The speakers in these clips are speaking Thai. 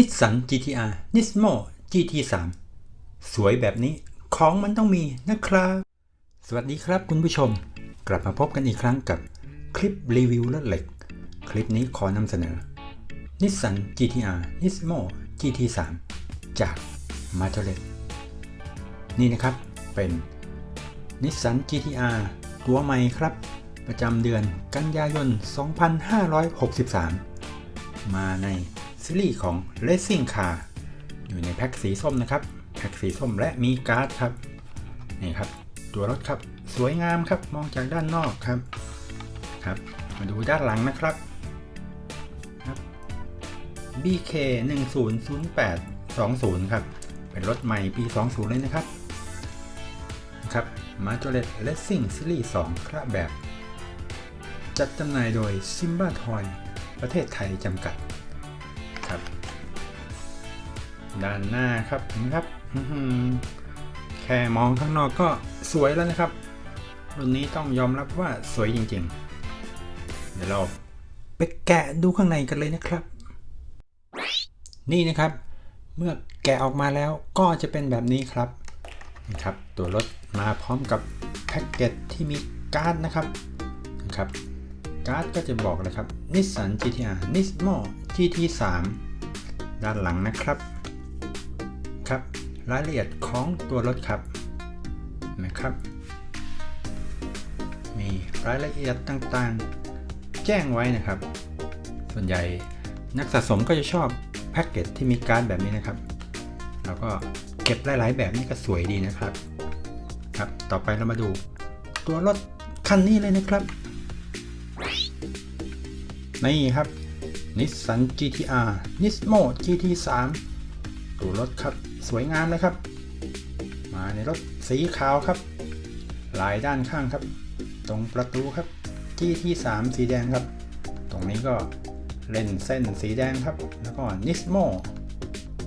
นิสสัน GTR Nismo GT3 สวยแบบนี้ของมันต้องมีนะครับ สวัสดีครับคุณผู้ชม กลับมาพบกันอีกครั้งกับคลิปรีวิวรถเหล็ก คลิปนี้ขอนำเสนอนิสสัน GTR Nismo GT3 จาก m a r t o l e t นี่นะครับเป็นนิสสัน GTR ตัวใหม่ครับ ประจำเดือนกันยายน 2563 มาใน ซีรีส์ของ Racing Car อยู่ในแพ็คสีส้มนะครับ แพ็คสีส้มและมีการ์ดครับ นี่ครับ ตัวรถครับ สวยงามครับ มองจากด้านนอกครับ ครับ มาดูด้านหลังนะครับครับ BK 100820 ครับ เป็นรถใหม่ปี 20 เลยนะครับ ครับ มาจเลต Racing Series 2ครับแบบ จัดจำหน่ายโดย Simba Toy ประเทศไทยจำกัด ครับ ด้านหน้าครับเห็นไหมครับแค่มองข้างนอกก็สวยแล้วนะครับ รุ่นนี้ต้องยอมรับว่าสวยจริงๆ เดี๋ยวเราไปแกะดูข้างในกันเลยนะครับ นี่นะครับ เมื่อแกะออกมาแล้วก็จะเป็นแบบนี้ครับนี่ครับ ตัวรถมาพร้อมกับแพ็กเกจที่มีการ์ดนะครับนะครับการ์ดก็จะบอกเลยครับ Nissan GTR Nismo GT3 ด้านหลังนะครับ ครับ รายละเอียดของตัวรถครับนะครับ มีรายละเอียดต่างๆ แจ้งไว้นะครับ ส่วนใหญ่นักสะสมก็จะชอบแพ็กเกจที่มีการ์ดแบบนี้นะครับ แล้วก็เก็บหลาย ๆ แบบนี้ก็สวยดีนะครับ ครับ ต่อไปเรามาดูตัวรถคันนี้เลยนะครับ นี่ครับ Nissan GTR Nismo GT3 ตัวรถครับ สวยงามเลยครับ มาในรถสีขาวครับ ลายด้านข้างครับ ตรงประตูครับ GT3 สีแดงครับ ตรงนี้ก็เล่นเส้นสีแดงครับ แล้วก็ Nismo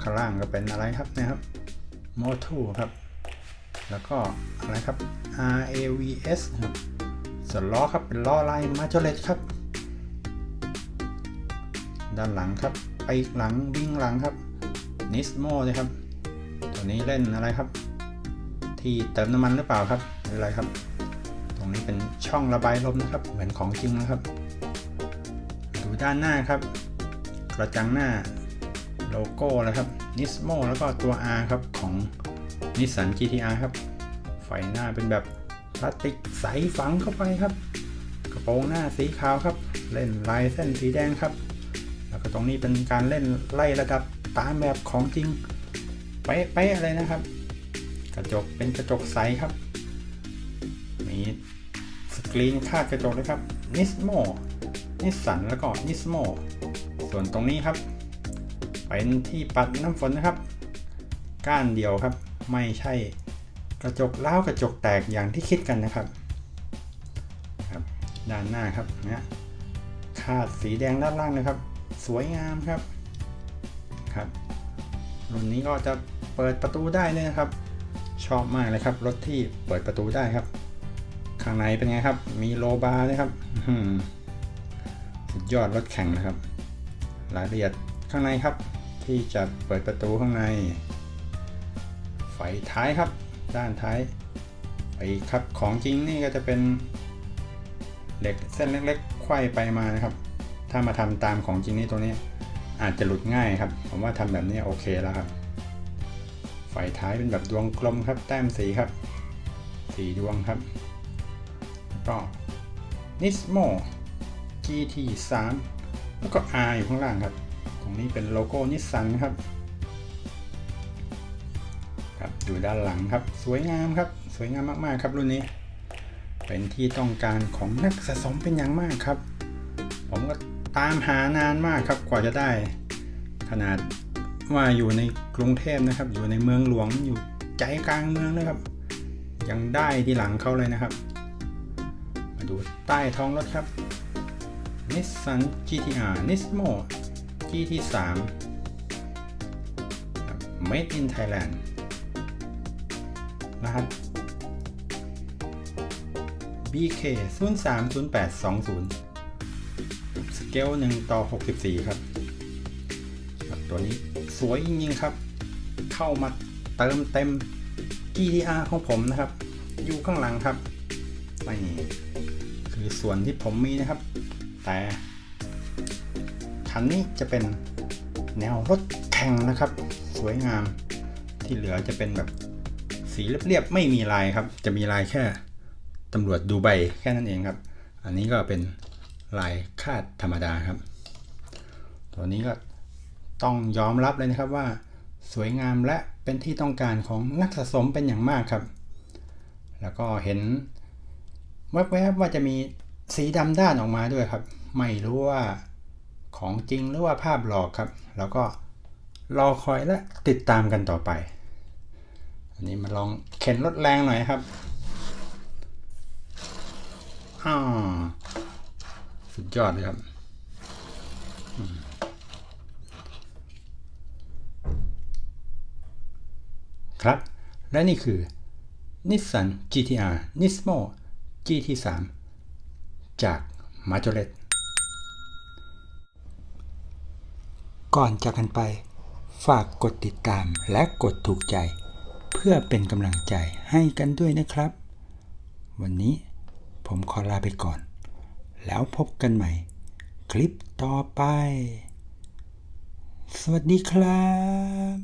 ข้างล่างก็เป็นอะไรครับนะครับ Moto ครับ แล้วก็อะไรครับ RAVS ครับส่วนล้อครับเป็นล้อลาย m a j o r e t ครับ ด้านหลังครับไปหลังวิ่งหลังครับ Nismo เลยครับ ตัวนี้เล่นอะไรครับ ที่เติมน้ำมันหรือเปล่าครับหรืออะไรครับ ตรงนี้เป็นช่องระบายลมนะครับ เหมือนของจริงนะครับ ดูด้านหน้าครับ กระจังหน้าโลโก้เลยครับ Nismo แล้วก็ตัว R ครับของ Nissan GTR ครับ ไฟหน้าเป็นแบบพลาสติกใสฝังเข้าไปครับ กระโปรงหน้าสีขาวครับ เล่นลายเส้นสีแดงครับ แล้วก็ตรงนี้เป็นการเล่นไล่ระดับตามแบบของจริงเป๊ะๆเลยนะครับ กระจกเป็นกระจกใสครับ มีสกรีนคาดกระจกเลยครับ Nismo นิสสันแล้วก็ Nismo ส่วนตรงนี้ครับ เป็นที่ปัดน้ำฝนนะครับ ก้านเดียวครับ ไม่ใช่กระจกเล้ากระจกแตกอย่างที่คิดกันนะครับครับ ด้านหน้าครับนะคาดสีแดงด้านล่างนะครับ สวยงามครับครับรุ่นนี้ก็จะเปิดประตูได้เลยนะครับ ชอบมากเลยครับ รถที่เปิดประตูได้ครับ ข้างในเป็นไงครับ มีโลบาร์เลยครับสุดยอดรถแข่งนะครับ รายละเอียดข้างในครับ ที่จะเปิดประตูข้างใน ไฟท้ายครับ ด้านท้ายไฟครับของจริงนี่ก็จะเป็นเหล็กเส้นเล็กๆไขว้ไปมานะครับ ถ้ามาทำตามของจริงนี่ตัวนี้อาจจะหลุดง่ายครับ ผมว่าทำแบบนี้โอเคแล้วครับไฟท้ายเป็นแบบดวงกลมครับ แต้มสีครับสีดวงครับแล้วก็ Nismo GT3 แล้วก็ R อยู่ข้างล่างครับ ตรงนี้เป็นโลโก้นิสสันครับครับอยู่ด้านหลังครับ สวยงามครับ สวยงามมากๆครับรุ่นนี้ เป็นที่ต้องการของนักสะสมเป็นอย่างมากครับ ผมก็ ตามหานานมากครับกว่าจะได้ ขนาดว่าอยู่ในกรุงเทพนะครับ อยู่ในเมืองหลวงอยู่ใจกลางเมืองเลยครับ ยังได้ที่หลังเขาเลยนะครับ มาดูใต้ท้องรถครับ Nissan GTR Nismo GT3 Made in Thailand รหัส BK 030820ส เกล1ต่อ 64ครับครับ ตัวนี้สวยจริงๆครับ เข้ามาเติมเต็ม GTR ของผมนะครับ อยู่ข้างหลังครับนี่คือส่วนที่ผมมีนะครับ แต่คันนี้จะเป็นแนวรถแข่งนะครับ สวยงามที่เหลือจะเป็นแบบสีเรียบๆไม่มีลายครับ จะมีลายแค่ตำรวจดูใบแค่นั้นเองครับ อันนี้ก็เป็น ลายคาดธรรมดาครับ ตัวนี้ก็ต้องยอมรับเลยนะครับว่า สวยงามและเป็นที่ต้องการของนักสะสมเป็นอย่างมากครับ แล้วก็เห็นแวบๆว่าจะมีสีดำด้านออกมาด้วยครับ ไม่รู้ว่าของจริงหรือว่าภาพหลอกครับ แล้วก็รอคอยและติดตามกันต่อไป อันนี้มาลองเข็นรถแรงหน่อยครับอ่า สุดยอดเลยครับครับ และนี่คือ Nissan GTR Nismo GT3 จาก m a j o r e t ก่อนจากกันไป ฝากกดติดตามและกดถูกใจ เพื่อเป็นกำลังใจให้กันด้วยนะครับ วันนี้ผมขอลาไปก่อน แล้วพบกันใหม่ คลิปต่อไป สวัสดีครับ